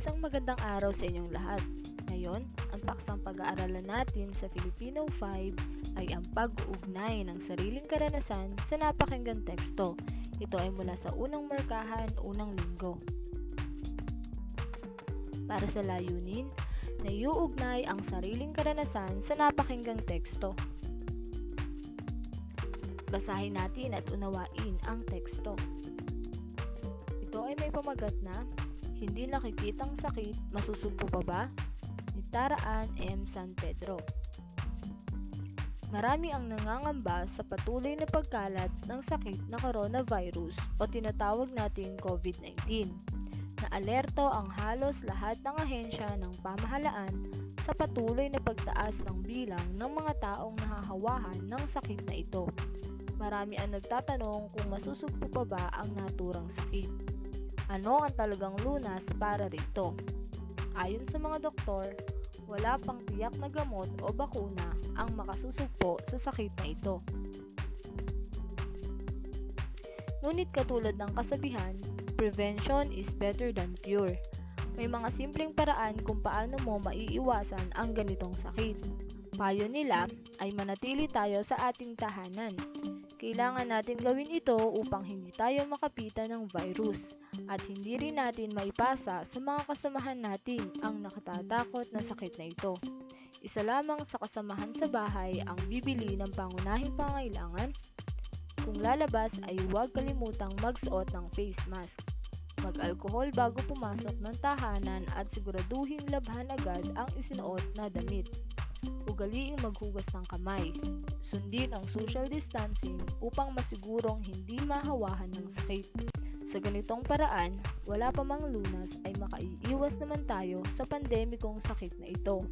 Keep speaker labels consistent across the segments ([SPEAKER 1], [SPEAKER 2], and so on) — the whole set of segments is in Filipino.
[SPEAKER 1] Isang magandang araw sa inyong lahat. Ngayon, ang paksang pag-aaralan natin sa Filipino 5 ay ang pag-uugnay ng sariling karanasan sa napakinggan teksto. Ito ay mula sa unang markahan, unang linggo. Para sa layunin, na iuugnay ang sariling karanasan sa napakinggang teksto. Basahin natin at unawain ang teksto. Ito ay may pamagat na, hindi nakikitang sakit, masusugpo pa ba? Ni Taraan M. San Pedro. Marami ang nangangamba sa patuloy na pagkalat ng sakit na coronavirus o tinatawag nating COVID-19 na alerto ang halos lahat ng ahensya ng pamahalaan sa patuloy na pagtaas ng bilang ng mga taong nahahawahan ng sakit na ito. Marami ang nagtatanong kung masusugpo pa ba ang naturang sakit. Ano ang talagang lunas para rito? Ayon sa mga doktor, wala pang tiyak na gamot o bakuna ang makasusugpo sa sakit na ito. Ngunit katulad ng kasabihan, prevention is better than cure. May mga simpleng paraan kung paano mo maiiwasan ang ganitong sakit. Payo nila ay manatili tayo sa ating tahanan. Kailangan natin gawin ito upang hindi tayo makapitan ng virus at hindi rin natin maipasa sa mga kasamahan natin ang nakatatakot na sakit na ito. Isa lamang sa kasamahan sa bahay ang bibili ng pangunahing pangailangan. Kung lalabas ay huwag kalimutang magsuot ng face mask. Mag-alkohol bago pumasok ng tahanan at siguraduhin labhan agad ang isinuot na damit. Ugaliing maghugas ng kamay. Sundin ang social distancing upang masigurong hindi mahawahan ng sakit. Sa ganitong paraan, wala pa mang lunas ay makaiiwas naman tayo sa pandemikong sakit na ito.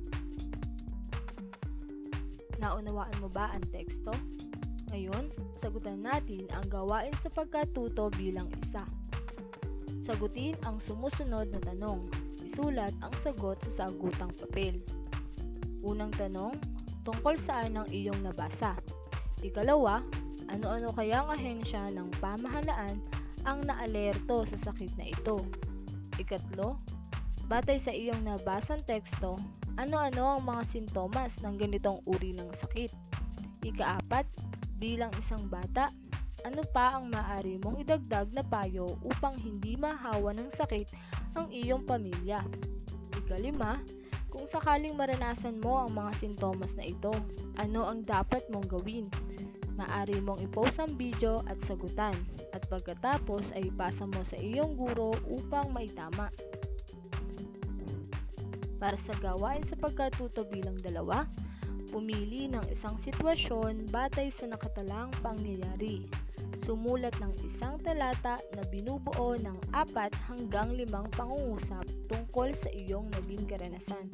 [SPEAKER 1] Naunawaan mo ba ang teksto? Ngayon, sagutan natin ang gawain sa pagkatuto bilang isa. Sagutin ang sumusunod na tanong. Isulat ang sagot sa sagutang papel. Unang tanong, tungkol saan ang iyong nabasa? Ikalawa, ano-ano kaya ang ahensya ng pamahalaan ang naalerto sa sakit na ito? Ikatlo, batay sa iyong nabasang teksto, ano-ano ang mga sintomas ng ganitong uri ng sakit? Ikaapat, bilang isang bata, ano pa ang maaari mong idagdag na payo upang hindi mahawa ng sakit ang iyong pamilya? Ikalima, kung sakaling maranasan mo ang mga sintomas na ito, ano ang dapat mong gawin? Maaari mong i-post ang video at sagutan at pagkatapos ay ipasa mo sa iyong guro upang maitama. Para sa gawain sa pagkatuto bilang dalawa, pumili ng isang sitwasyon batay sa nakatalang pangyayari. Sumulat ng isang talata na binubuo ng apat hanggang limang pangungusap tungkol sa iyong naging karanasan.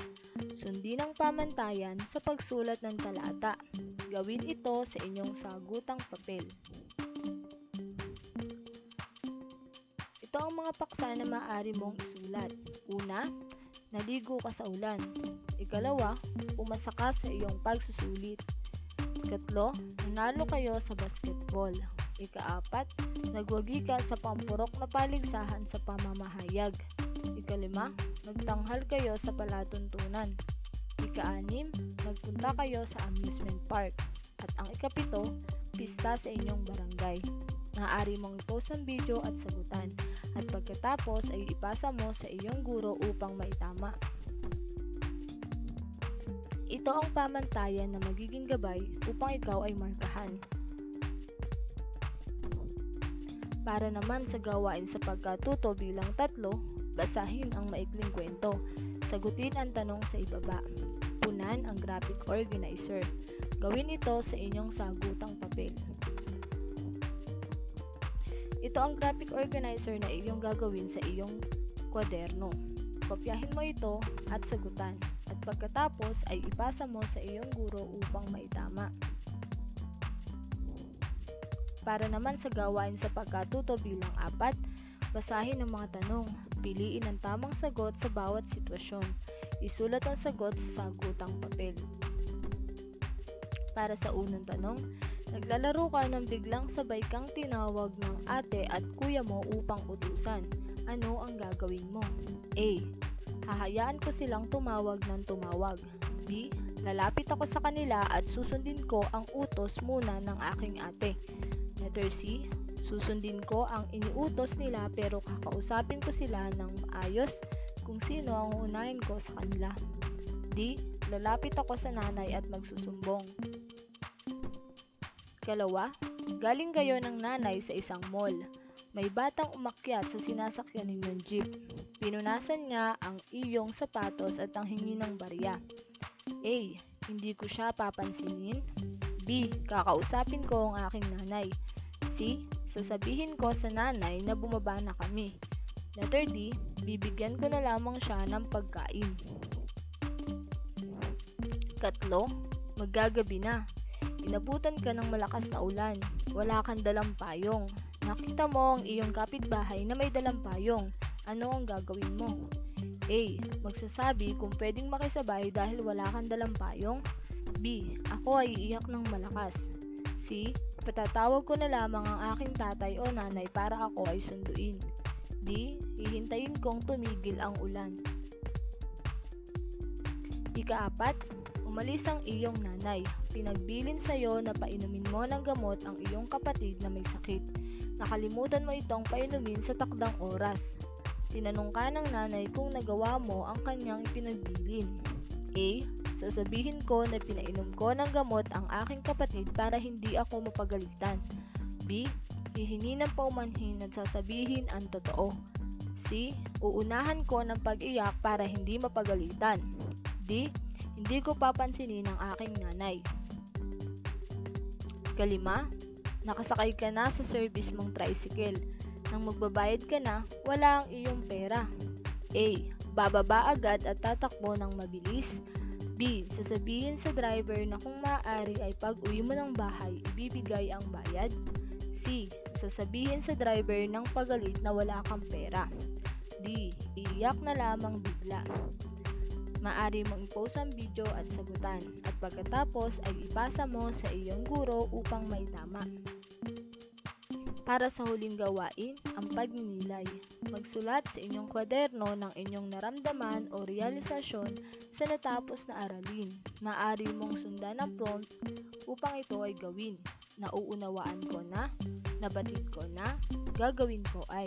[SPEAKER 1] Sundin ang pamantayan sa pagsulat ng talata. Gawin ito sa inyong sagutang papel. Ito ang mga paksa na maaari mong isulat. Una, naligo ka sa ulan. Ikalawa, umasa ka sa iyong pagsusulit. Ikatlo, nanalo kayo sa basketball. Ikaapat, nagwagi ka sa pampurok na paligsahan sa pamamahayag. Ikalima, nagtanghal kayo sa palatuntunan. Ikaanim, nagpunta kayo sa amusement park. At ang ikapito, pista sa inyong barangay. Maaari mong i-post ang video at sagutan. At pagkatapos ay ipasa mo sa iyong guro upang maitama. Ito ang pamantayan na magiging gabay upang ikaw ay markahan. Para naman sa gawain sa pagkatuto bilang tatlo, basahin ang maikling kwento. Sagutin ang tanong sa ibaba. Punan ang graphic organizer. Gawin ito sa inyong sagutang papel. Ito ang graphic organizer na iyong gagawin sa iyong kwaderno. Kopyahin mo ito at sagutan. At pagkatapos ay ipasa mo sa iyong guro upang maitama. Para naman sa gawain sa pagkatuto bilang apat, basahin ang mga tanong. Piliin ang tamang sagot sa bawat sitwasyon. Isulat ang sagot sa sagutang papel. Para sa unang tanong, naglalaro ka nang biglang sabay kang tinawag ng ate at kuya mo upang utusan. Ano ang gagawin mo? A. Hahayaan ko silang tumawag ng tumawag. B. Lalapit ako sa kanila at susundin ko ang utos muna ng aking ate. Letter C. Susundin ko ang iniutos nila pero kakausapin ko sila ng maayos kung sino ang unahin ko sa kanila. D. Lalapit ako sa nanay at magsusumbong. Kalawa, galing kayo ng nanay sa isang mall. May batang umakyat sa sinasakyan ninyong jeep. Pinunasan niya ang iyong sapatos at ang hingi ng barya. A. Hindi ko siya papansinin. B. Kakausapin ko ang aking nanay. C. Sasabihin ko sa nanay na bumaba na kami. Letter D. Bibigyan ko na lamang siya ng pagkain. Katlo, maggagabi na. Inabutan ka ng malakas na ulan. Wala kang dalang payong. Nakita mo ang iyong kapitbahay na may dalang payong. Ano ang gagawin mo? A. Magsasabi kung pwedeng makisabay dahil wala kang dalang payong. B. Ako ay iiyak ng malakas. C. Patatawag ko na lamang ang aking tatay o nanay para ako ay sunduin. D. Hihintayin kong tumigil ang ulan. Ikaapat, umalis ang iyong nanay. Pinagbilin sa'yo na painumin mo ng gamot ang iyong kapatid na may sakit. Nakalimutan mo itong painumin sa takdang oras. Tinanong ka ng nanay kung nagawa mo ang kanyang ipinagbilin. A. Sasabihin ko na pinainom ko ng gamot ang aking kapatid para hindi ako mapagalitan. B. Hihingi ng paumanhin at sasabihin ang totoo. C. Uunahan ko ng pag-iyak para hindi mapagalitan. D. Hindi ko papansinin ang aking nanay. Kalima, nakasakay ka na sa service mong tricycle. Nang magbabayad ka na, wala ang iyong pera. A. Bababa agad at tatakbo ng mabilis. B. Sasabihin sa driver na kung maaari ay pag uwi mo ng bahay, ibibigay ang bayad. C. Sasabihin sa driver ng pagalit na wala kang pera. D. Iiyak na lamang bigla. Maari mong i-post ang video at sagutan at pagkatapos ay ipasa mo sa iyong guro upang may tama. Para sa huling gawain, ang pagninilay. Magsulat sa inyong kwaderno ng inyong naramdaman o realisasyon sa natapos na aralin. Maari mong sundan ang prompt upang ito ay gawin. Nauunawaan ko na, nabatid ko na, gagawin ko ay.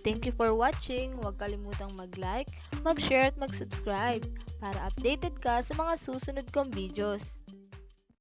[SPEAKER 1] Thank you for watching. Huwag kalimutang mag-like, mag-share at mag-subscribe para updated ka sa mga susunod kong videos.